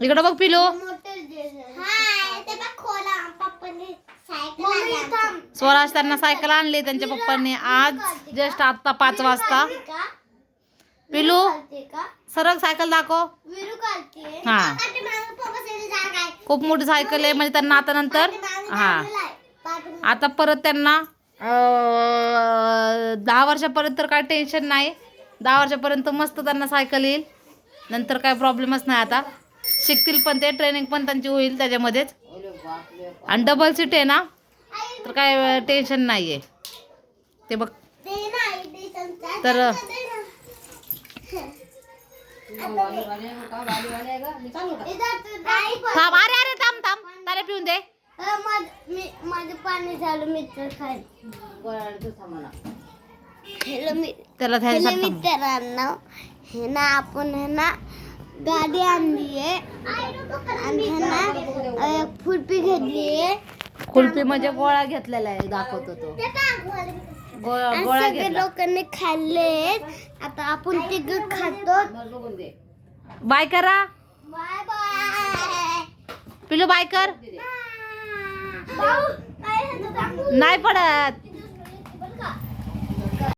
इकडं बघ पिलो. स्वराज त्यांना सायकल आणली त्यांच्या पप्पांनी. आज जस्ट आता पाच वाजता. पिलू सरळ सायकल दाखव. हा. खूप मोठी सायकल आहे म्हणजे त्यांना आता नंतर. हा. आता परत त्यांना दहा वर्षापर्यंत तर काय टेन्शन नाही. दहा वर्षापर्यंत मस्त त्यांना सायकल येईल. नंतर काय प्रॉब्लेमच नाही आता. शिकतील पण ते ट्रेनिंग पण त्यांची होईल त्याच्यामध्येच. आणि डबल सीट आहे ना तर काय टेन्शन नाही आहे ते बघ. तर थांब अरे अरे थांब थांब. त्याला पिऊन दे. माझं पाणी झालं मित्र मित्रांनो हे ना आपण हे ना गाडी आणली आहे आणि हे ना खुरपी घेतली आहे. म्हणजे गोळा घेतलेला आहे दाखवतो तो. गोळा गोळा सगळे घेतला. लोकांनी खाल्ले आता आपण तिघ खातो. बाय करा. Bye bye. पिलू बाय कर. भाऊ, काय झालं? नाही पडत.